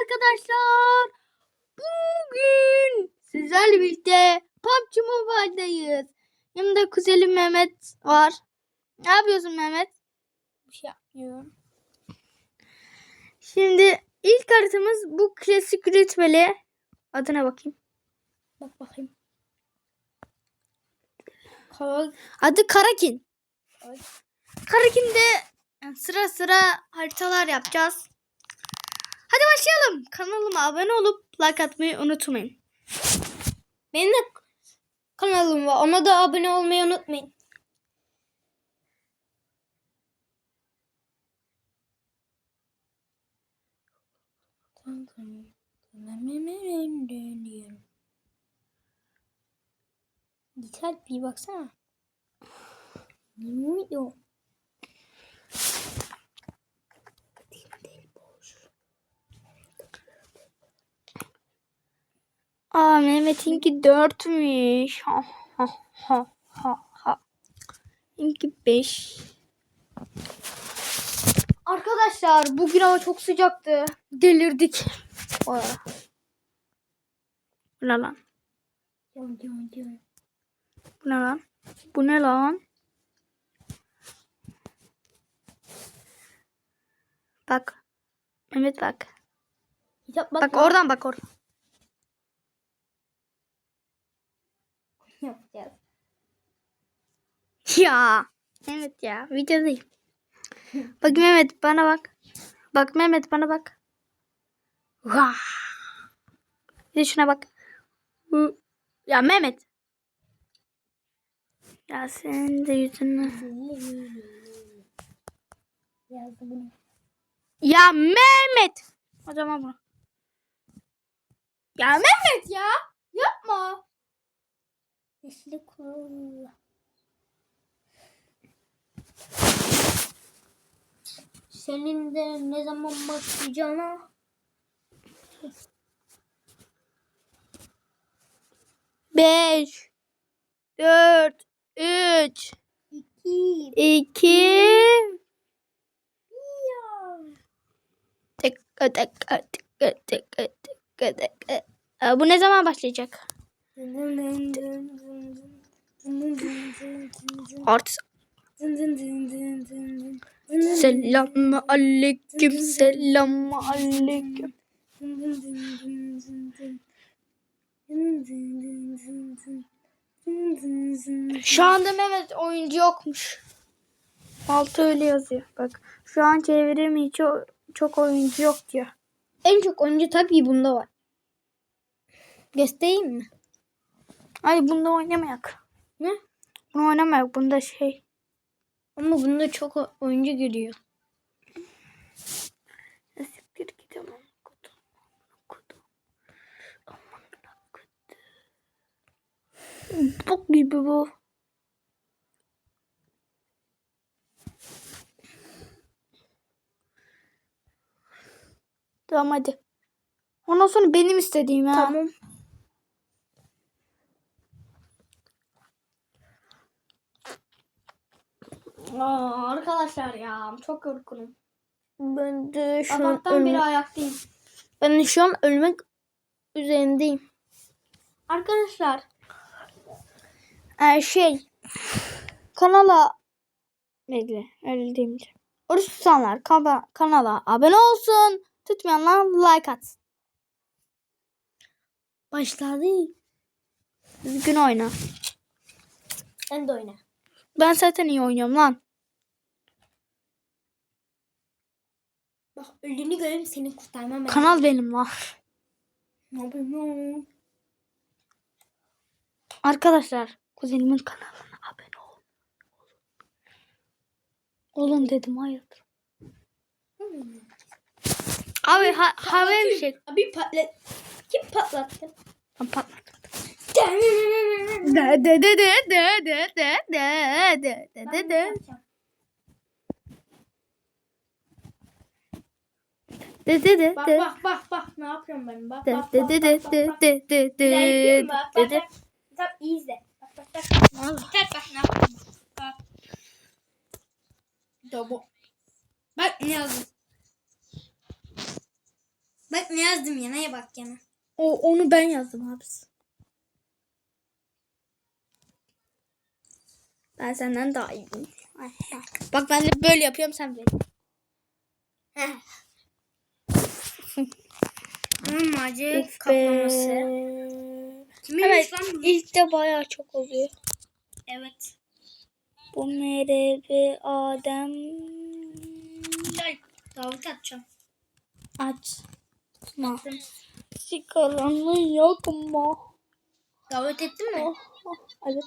arkadaşlar. Bugün sizlerle birlikte PUBG Mobile'dayız. Yanımda kuzenim Mehmet var. Ne yapıyorsun Mehmet? Bir şey yapmıyorum. Şimdi ilk haritamız bu klasik ritmeli. Adına bakayım. Bak bakayım. Kara... Adı Karakin. Ay. Karakin'de sıra sıra haritalar yapacağız. Hadi başlayalım. Kanalıma abone olup like atmayı unutmayın. Benim de kanalım var. Ona da abone olmayı unutmayın. Güzel bir baksana. Ne Aa Mehmet'inki dörtmüş. Ha ha ha ha ha. Benimki beş. Arkadaşlar bugün hava çok sıcaktı. Delirdik. Ara. Bu ne lan? Bu ne lan? Bu ne lan? Bak. Mehmet bak. Bak bakma. oradan bak oradan. Yapacağız. Ya. Mehmet ya. Videodayım. Bak Mehmet bana bak. Bak Mehmet bana bak. Vah. Bir de şuna bak. Ya Mehmet. Ya senin de yüzünü. Ya Mehmet. O zaman bunu. Ya Mehmet ya. Yapma. Yeşili kurulu. Senin de ne zaman başlayacağına Beş. Dört. Üç. iki iki. tek tek tek tek tek tek. Aa, Bu ne zaman başlayacak? Artık Selamun aleyküm, selamun aleyküm. Şu anda Mehmet oyuncu yokmuş. Altı öyle yazıyor. Bak şu an çevirimi çok, çok oyuncu yok diyor. En çok oyuncu tabii bunda var. Göstereyim mi? Ay bunda oynamayak. Ne? Bunu oynamayak. Bunda şey. Ama bunda çok oyuncu giriyor. Ya Siktir git kodum. Bok gibi bu. Tamam hadi. Ondan sonra benim istediğim ha. Tamam. Aa, arkadaşlar ya çok yorgunum. Ben de şu an Sabahtan beri ölmek, ayaktayım. ben de şu an ölmek üzerindeyim. Arkadaşlar ee, şey kanala bekle öyle demeyeceğim. Oruç tutanlar kana- kanala abone olsun. Tutmayanlar like atsın. Başladı. Düzgün oyna. Sen de oyna. Ben zaten iyi oynuyorum lan. Bak öldüğünü göreyim seni kurtarmam. Kanal benim lan. Ne yapayım? Arkadaşlar kuzenimin kanalına abone ol. Olun dedim hayırdır. Abi ha, havaya bir şey. Abi patlat. Kim patlattı? Ben patladım. De de de de de de de de de de de de de de de Bak de bak bak bak ne yapıyorum ben bak de bak de bak de bak de bak de bak. de de İlerliyorum de bak de bak de bak. Tamam iyi izle. Bak bak bak. Vallahi. Bak bak ne yapıyorum. Bak. Double. Bak ne yazdım. Bak ne yazdım yanaya bak yana. O onu ben yazdım abisi. Ben senden daha iyiyim. Ay, ay. Bak ben de böyle yapıyorum sen böyle. Heh. Of be. kaplaması. Kimin Evet lan ilk de bayağı çok oluyor. Evet. Bu merhaba Adem. Gel. Davut atacağım. Aç. Ma. Sigaranın yok mu? Davet ettin mi? Oh, oh, Evet.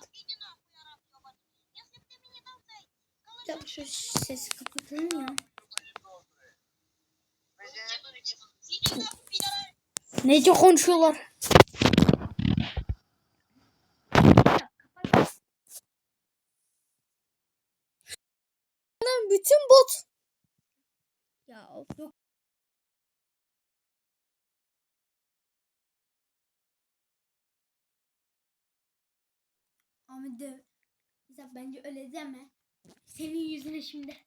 Ya şu sesi kapatalım ya. Nece konuşuyorlar? Lan bütün bot. Ya yok. Ama de ya bence öyle deme. Senin yüzüne şimdi.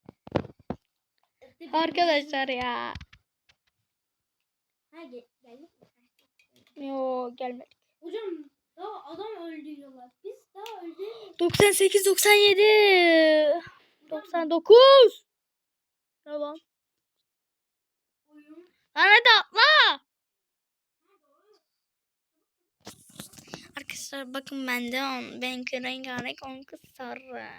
Arkadaşlar ya. Ha gel, geldik mi? Yo gelmedi. Hocam daha adam öldürüyorlar. Biz daha öldürmedik. 98 97 99 Tamam. Oyun. Lan hadi atla. Arkadaşlar bakın bende on. Benimki rengarenk onunki sarı.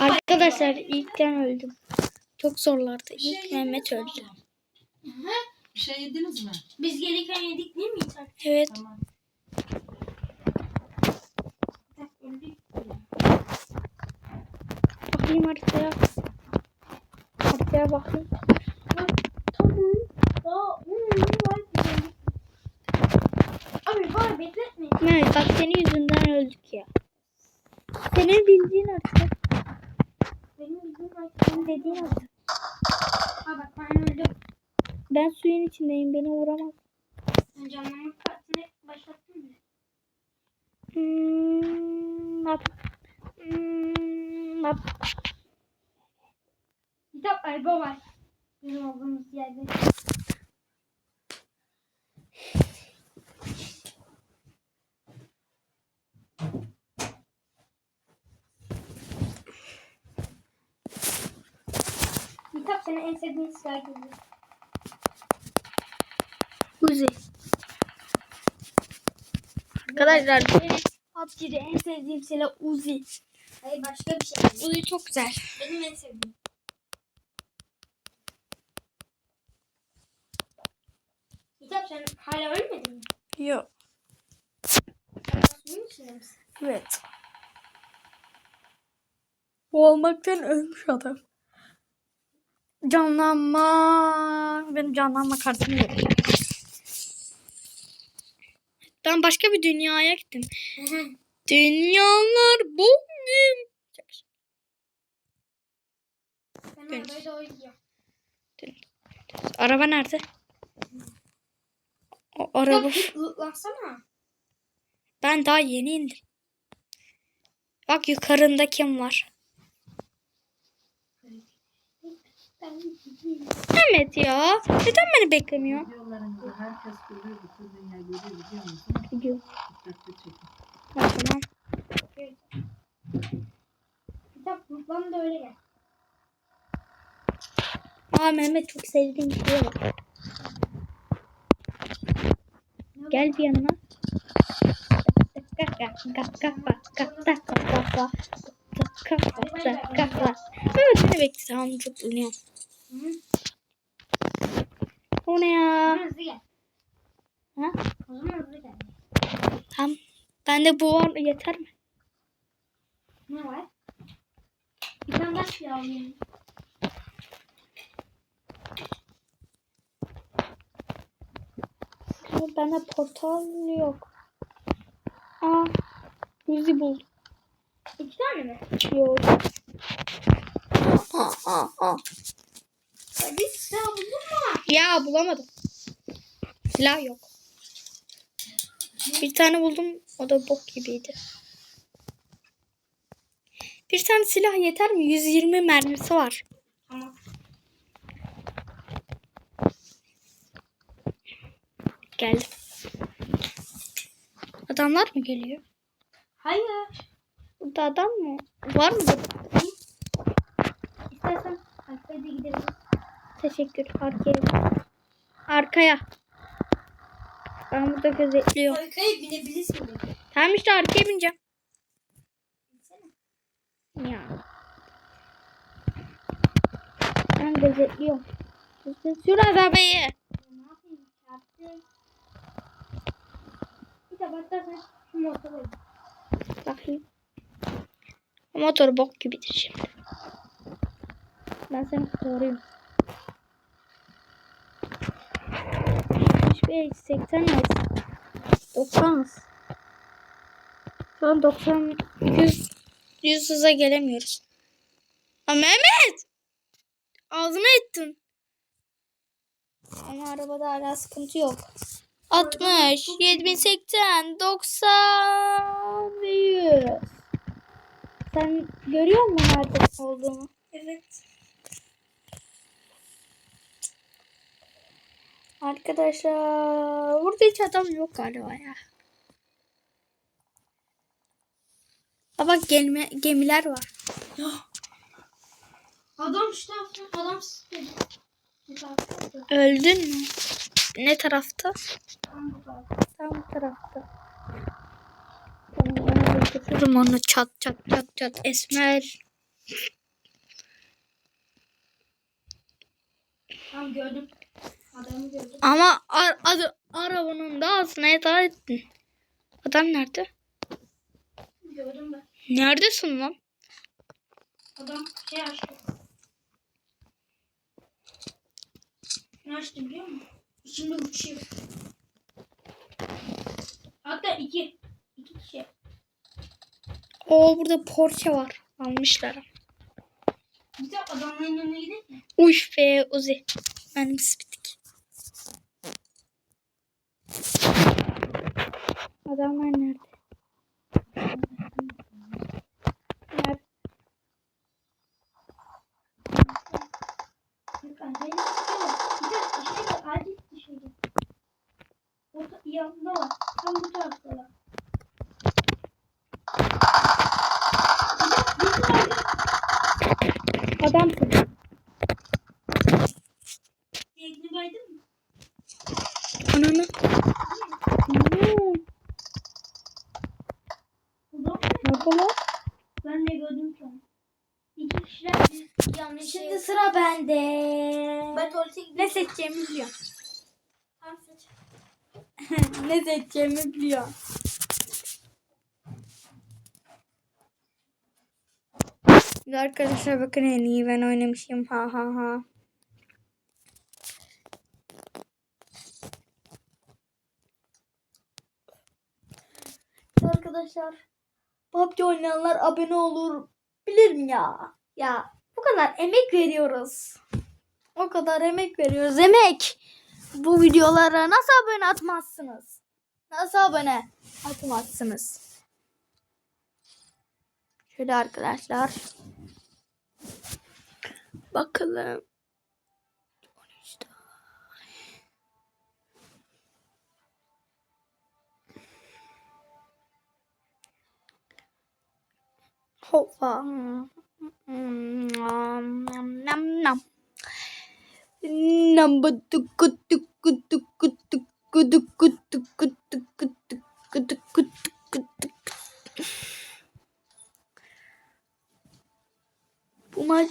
Arkadaşlar ilkten öldüm. Çok zorlardı. İlk Mehmet öldü. Bir şey yediniz mi? Biz gelirken yedik değil mi İthal? Evet. Tamam. Bakayım haritaya. Haritaya bakayım. Abi var bekletme. Mehmet bak senin yüzünden öldük ya. Senin bildiğin harita. Var. Senin dediğin harita. Ha bak ben öldüm. Ben suyun içindeyim. Beni vuramaz. Sen canlanma kartını başlattın mı? Hmm, yap. Hmm, yap. Kitap araba var. Bizim olduğumuz yerde. Kitap senin en sevdiğin silah gibi. Uzi. Arkadaşlar PUBG'de en sevdiğim silah Uzi. Hayır başka bir şey. Uzi çok güzel. Benim en sevdiğim. Kitap sen hala ölmedin mi? Yok. Suyun içinde misin? Evet. Boğulmaktan ölmüş adam. Canlanma. Benim canlanma kartım yok. Ben başka bir dünyaya gittim. Dünyalar bugün. Ben oynayacağım. Araba nerede? O araba. Lootlansana. Ben daha yeni indim. Bak yukarında kim var? Mehmet ya. Neden beni beklemiyor? Herkes görüyor. Bütün dünya görüyor biliyor musun? Gidiyor. Dikkatli tamam. Kitap da öyle gel. Aa Mehmet çok sevdiğim bir şey var. Gel bir yanıma. Evet beni bekle tamam çok dinliyorum. Hı. O ne ya? O zaman hızlı gel. Ha? O zaman hızlı gel. Tamam. Bende bu var yeter mi? Ne var? Bir tane daha şey alayım. Ama bende portal yok. Aa. Uzi buldum. İki tane mi? Yok. Aa, aa, aa. Hadi silah buldun mu? Ya bulamadım. Silah yok. Bir tane buldum. O da bok gibiydi. Bir tane silah yeter mi? 120 mermisi var. Tamam. Geldim. Adamlar mı geliyor? Hayır. Burada adam mı? Var mı? İstersen da gidelim. Teşekkür. Arkaya. Arkaya. Ben burada gözetliyorum. Arkaya binebilirsin. Tamam işte arkaya bineceğim. Ya. Ben gözetliyorum. Sür arabayı. Ne yapayım? Çarptım. Bir sen şu motora git. Bakayım. Motor bok gibidir şimdi. Ben seni koruyayım. 75, 80 yaz. 90 yaz. Şu an 90, 100, 100 hıza gelemiyoruz. Aa, Mehmet! Ağzına ettin. Ama arabada hala sıkıntı yok. 60, 7080, 90 ve 100. Sen görüyor musun nerede olduğunu? Evet. Arkadaşlar burada hiç adam yok galiba ya. Aa bak gelme, gemiler var. Adam işte adam. Öldün mü? Ne tarafta? Tam bu tarafta. Tam bu tarafta. Öldürürüm onu çat çat çat çat esmer. Tamam gördüm. Ama ar adı, arabanın da ağzına eda ettin. Adam nerede? Gördüm ben. Neredesin lan? Adam şey açtı. Ne açtı biliyor musun? İçinde uçuyor. Hatta iki. iki kişi. Oo burada Porsche var. Almışlar. Bir de adamların yanına gidelim mi? Uş be Uzi. Benim spitik. Adamlar nerede? Nerede? Yanında var. Tam bu tarafta var. Seçeceğimi biliyorum. Tam seç. ne seçeceğimi biliyorum. Arkadaşlar bakın en iyi ben oynamışım. Ha ha ha. Arkadaşlar PUBG oynayanlar abone olur. Bilirim ya. Ya bu kadar emek veriyoruz. O kadar emek veriyoruz. Emek. Bu videolara nasıl abone atmazsınız? Nasıl abone atmazsınız? Şöyle arkadaşlar. Bakalım. 13 daha. Hoppa. Nam nam nam tuku Bu maç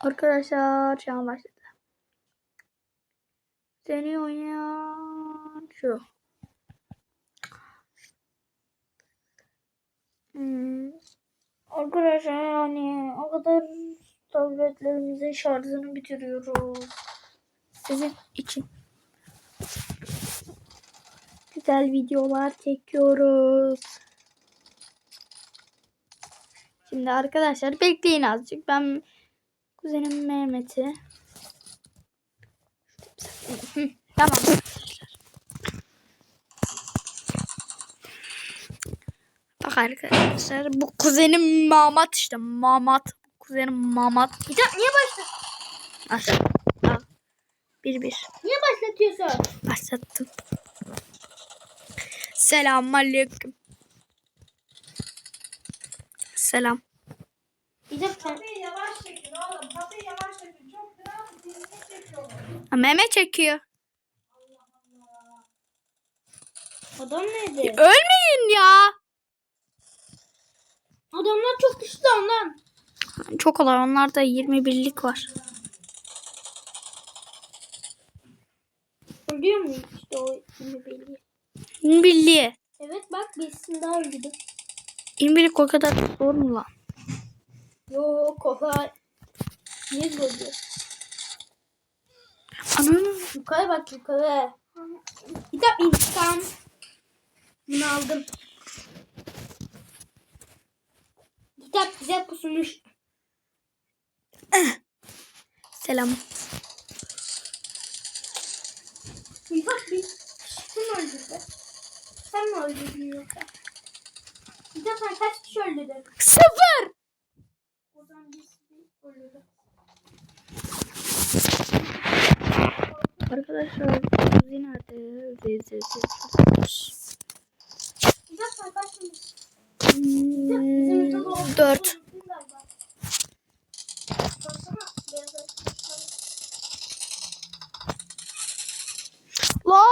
Arkadaşlar şu an başladı. Seni oynayan şu. Hmm. Arkadaşlar yani o kadar tabletlerimizin şarjını bitiriyoruz. Sizin için. Güzel videolar çekiyoruz. Şimdi arkadaşlar bekleyin azıcık. Ben kuzenim Mehmet'i Tamam. Bak arkadaşlar bu kuzenim Mamat işte Mamat. Kuzenim Mamat. Bir dakika niye başla? Başlattım. Al. Bir bir. Niye başlatıyorsun? Başlattım. Selamun aleyküm. Selam. Bir dakika. Kapıyı yavaş çekin oğlum. Kapıyı yavaş çekin. Çok kral dilini çekiyorlar. Ha, Meme çekiyor. Adam nerede? Ölmeyin ya. Adamlar çok güçlü ondan. Çok olay. Onlarda 21'lik var. Ölüyor muyum işte o şimdi belli. 21'liğe. Evet bak birisini daha öldürdüm. 21'lik o kadar zor mu lan? Yo kolay. Niye böyle? Ananı. Yukarı bak yukarı. Kitap intikam. Bunu aldım. Kitap bize pusmuş. Selam. Bir bak bir. Kim öldürdü? Sen mi öldürdün yoksa? Kitap sen kaç kişi öldürdün? Sıfır. O zaman birisi öldürdü. Arkadaşlar kaç kişi? Bizim ülkede olduğunu Hmm, Dört. La.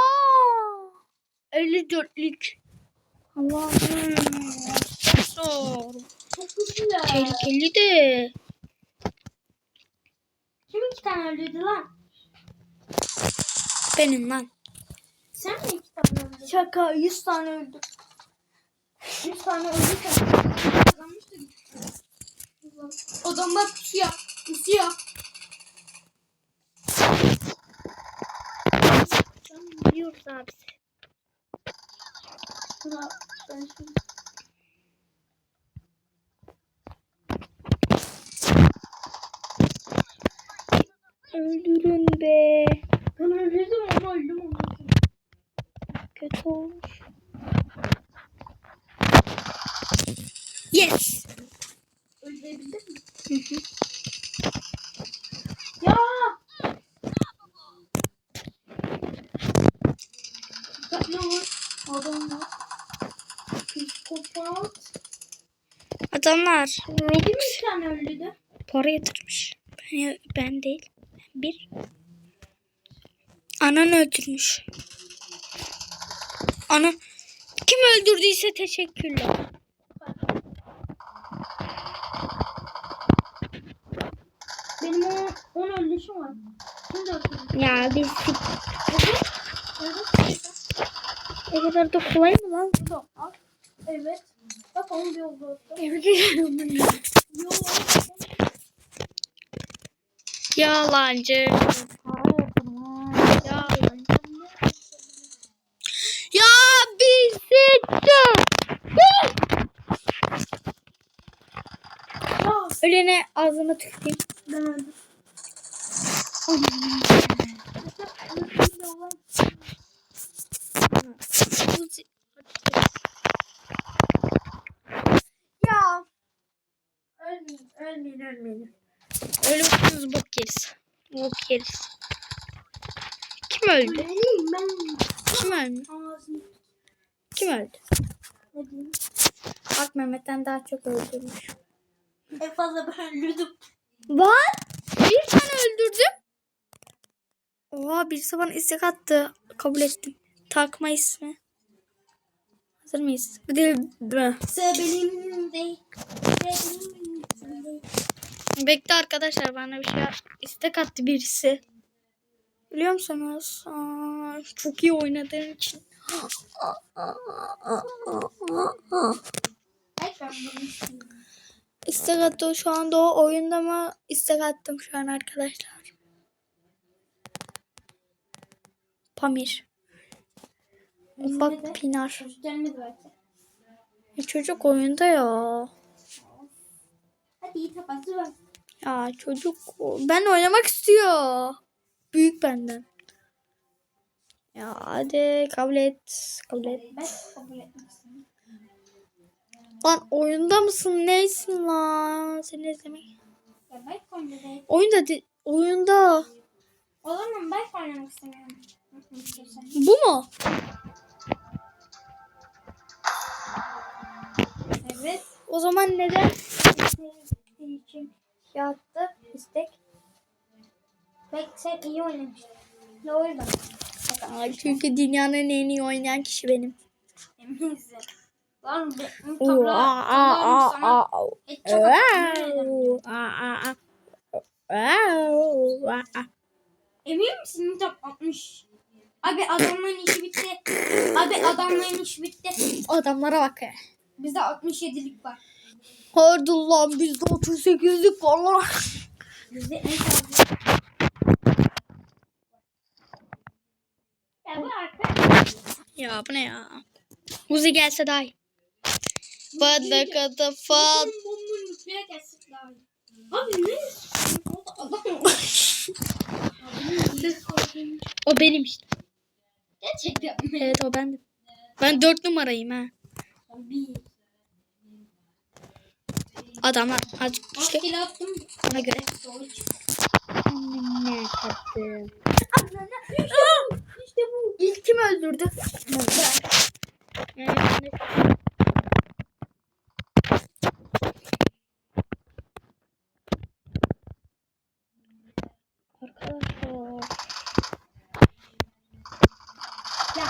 54'lük. Allah'ım. Zor. Çok güçlüler. Tehlikeli de. Kim iki tane öldürdü lan? Benim lan. Sen mi iki tane öldürdün? Şaka 100 tane öldü. 100 tane öldü Kazanmıştı. Adamlar pusuyor. Pusuyor. Biliyoruz abi. Şuna ben şimdi. Öldürün be. Ben öldürdüm ama öldüm ama. Kötü olmuş. Yes. Öldürebildin mi? Hı hı. Ya! Dikkatli olun. Adamlar. Psikopat. Adamlar Kim Robux iki tane öldürdü? para yatırmış. Ben, ben değil. Ben bir. Anan öldürmüş. Ana kim öldürdüyse teşekkürler. Ya biz Evet. Evet. o kadar da kolay mı lan? Evet. Bak onu bir oldu. Yok. Yalancı. Yalancı. Ya bizi Ya Ölene ağzına tüküreyim. ben öldüm. Ya. Ölmeyin, ölmeyin, ölmeyin. Ölümsüz bok yeriz. Bok yeriz. Kim öldü? Kim öldü? Kim öldü? Bak Mehmet'ten daha çok öldürmüş. En fazla ben öldürdüm. Var. Bir tane öldürdüm. Oha birisi bana istek attı. Kabul ettim. Takma ismi. Hazır mıyız? Bir de. Bekle arkadaşlar bana bir şey istek attı birisi. Biliyor musunuz? Aa, çok iyi oynadığım için. İstek attı şu anda o oyunda mı? İstek attım şu an arkadaşlar. Pamir. İsmi Bak de- Pinar. Gelmedi belki. E, çocuk oyunda ya. Hadi iyi kapatı ver. Ya çocuk ben oynamak istiyor. Büyük benden. Ya hadi kabul et. Kabul et. Ben kabul istemiyorum. Lan oyunda mısın? Neysin lan? Seni izlemek. Ya oynayayım. Oyunda oyunda. O zaman belki oynamak istemiyorum. Bu mu? Evet. O zaman neden? İçin yaptı. istek. Belki sen iyi oynamıştın. Ne o yüzden. Ay, çünkü dünyanın en iyi oynayan kişi benim. Eminsin. Oo, aa, aa, aa, sana. Et çok. Emin misin top atmış? Abi adamların işi bitti. Abi adamların işi bitti. Adamlara bak ya. Bizde 67'lik var. Hadi lan bizde 38'lik var lan. Bizde en fazla. Ya bu arkadaş. Ya bu ne ya? Uzi gelse daha iyi. Bana kadar fal. Abi ne? O benim işte. Gerçekten mi? Evet o bendim. Ben dört numarayım ha. Adamlar azıcık attım. ona göre. Ne yaptım? İşte bu. İlk kim öldürdü? Arkadaşlar. Ya.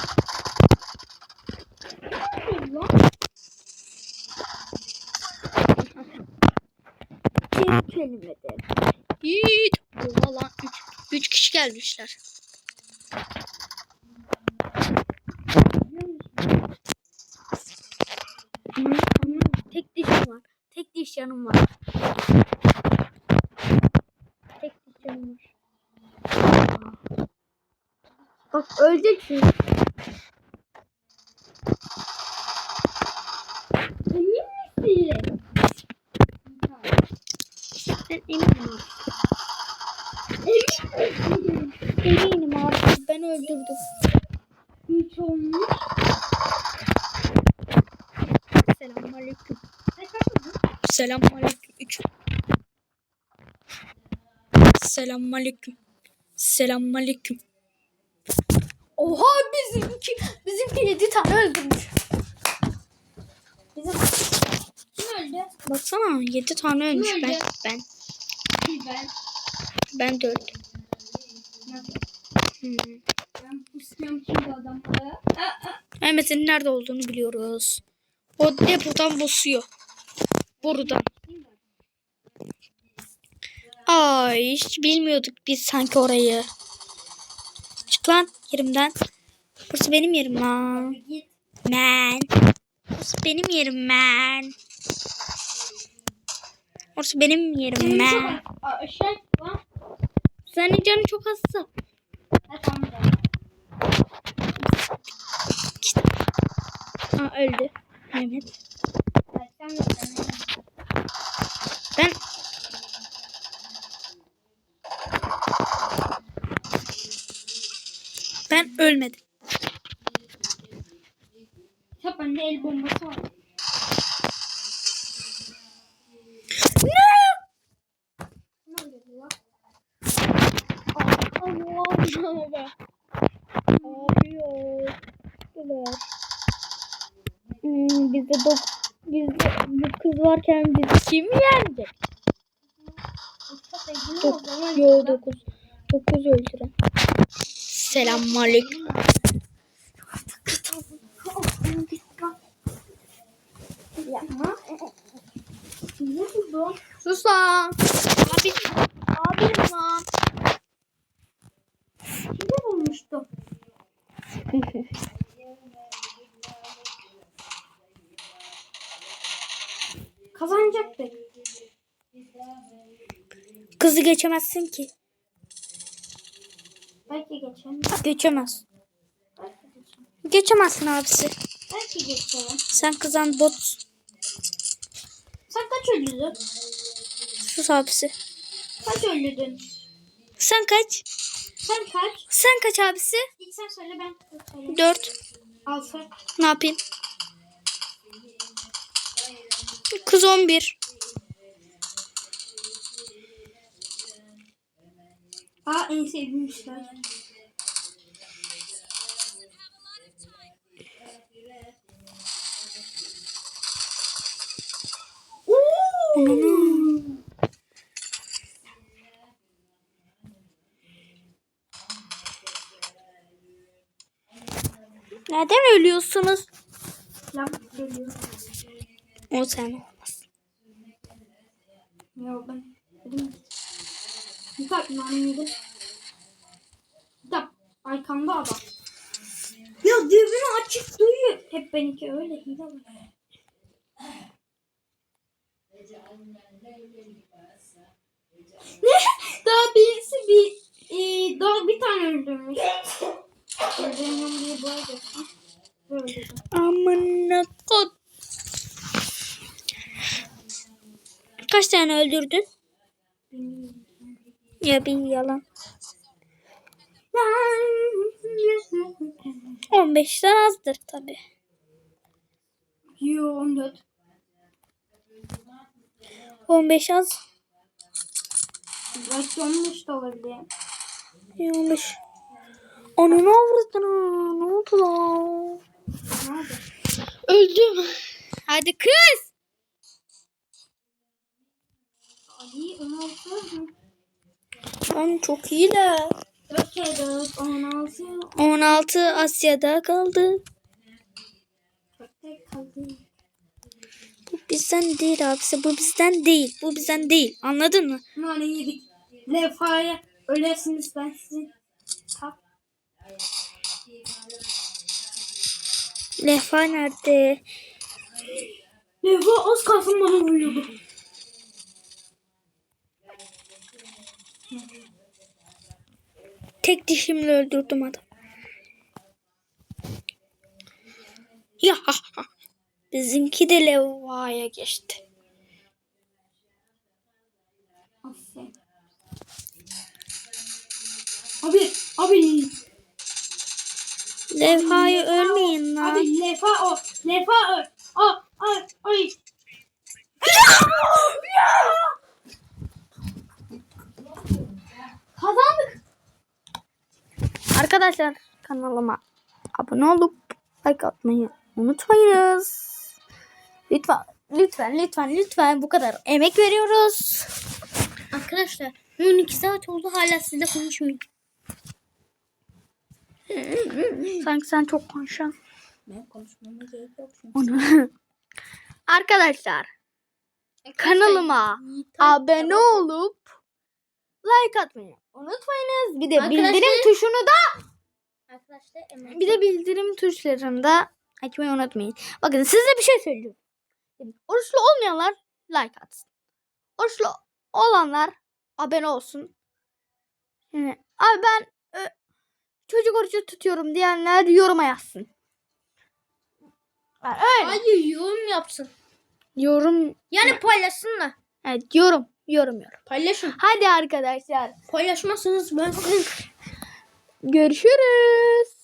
Lan. Tek kelimede. Yiğit. Oha lan. Üç, üç kişi gelmişler. Tek dişim var. Tek diş yanım var. Tek diş yanım var. Bak öleceksin. Emin misin? Ben eminim abi. Eminim abi. Ben öldürdüm. Hiç olmuş. Selamünaleyküm. Selamünaleyküm. Selamünaleyküm. Selamünaleyküm. Oha bizimki bizimki yedi tane öldürmüş. Bizim kim öldü? Baksana yedi tane ölmüş ben ben Ben. ben de öldüm. Ben şimdi adamlara. Mehmet'in nerede olduğunu biliyoruz. O depodan bosuyor. Borudan. Ay hiç bilmiyorduk biz sanki orayı. Çık lan yerimden. Burası benim yerim lan. Man. Burası benim yerim man. Orası benim yerim Aa, şey. Senin canın çok hasta. Aa öldü. Mehmet. Ben Ben ölmedim. Bende el bombası var. Ne oluyor lan? Allah be. Abi yok. Güler. Hmm, bizde dok bizde bir kız varken bizi kim yenecek? Usta sevgili Dok oldu ama yo dokuz. Dokuz öldüren. Selamünaleyküm. Sus lan. Abi, abim lan. Kızı geçemezsin ki. Belki geçelim. Geçemez. Belki. Geçemezsin abisi. Belki geçelim. Sen kızan bot. Sen kaç öldürdün? Sus abisi. Kaç öldürdün? Sen kaç? Sen kaç? Sen kaç abisi? İlk sen söyle ben söyle. 4. Altı. Ne yapayım? Kız 11. Aa en sevdiğim işler. Neden ölüyorsunuz? Lan geliyor. O sen olmaz. Ya ben dedim. Mithat nane yedim. Mithat arkamda adam. Ya düğümünü açık duyuyor. Hep benimki öyle hile var. ne? Daha birisi bir e, daha bir tane öldürmüş. Öldürmem diye bu arada. Böyle. Amına kod. Kaç tane öldürdün? Ya bir yalan. 15'ten azdır tabi. Yo 14. 15 az. Belki 15 de olabilir. Ya 15. Ananı avradına. Ne oldu lan? Öldüm. Hadi kız. Ali 16 mı? Lan çok iyi de. 4 kere 4 16 16 Asya'da kaldı. 4'te kaldı. Bu bizden değil abisi. Bu bizden değil. Bu bizden değil. Anladın mı? Nane yedik. Lefaya ölersiniz ben sizin. Kap. Lefa nerede? Lefa az kalsın bana vuruyordu. Tek dişimle öldürdüm adam. Ya ha, ha. Bizimki de levhaya geçti. Aferin. Abi, abi, Levhaya ölmeyin lan. abi lefa o, lefa o, o, o. Kazandık. Arkadaşlar kanalıma abone olup like atmayı unutmayınız. Lütfen lütfen lütfen lütfen bu kadar emek veriyoruz. Arkadaşlar 12 saat oldu hala sizle konuşmuyorum. Sanki sen çok konuşuyorsun. Ben konuşmama gerek yok. Onu. Arkadaşlar kanalıma abone olup like atmayı unutmayınız. Bir de Arkadaşlar- bildirim tuşunu da Arkadaşlar bir de bildirim tuşlarını da açmayı unutmayın. Bakın size bir şey söyleyeceğim. Oruçlu olmayanlar like atsın. Oruçlu olanlar abone olsun. Yani, abi ben e, çocuk orucu tutuyorum diyenler yoruma yazsın. Yani öyle. Hayır yorum yapsın. Yorum. Yani paylaşsınlar. Evet yorum. Yorum yorum. Paylaşın. Hadi arkadaşlar. Paylaşmazsanız ben Görüşürüz.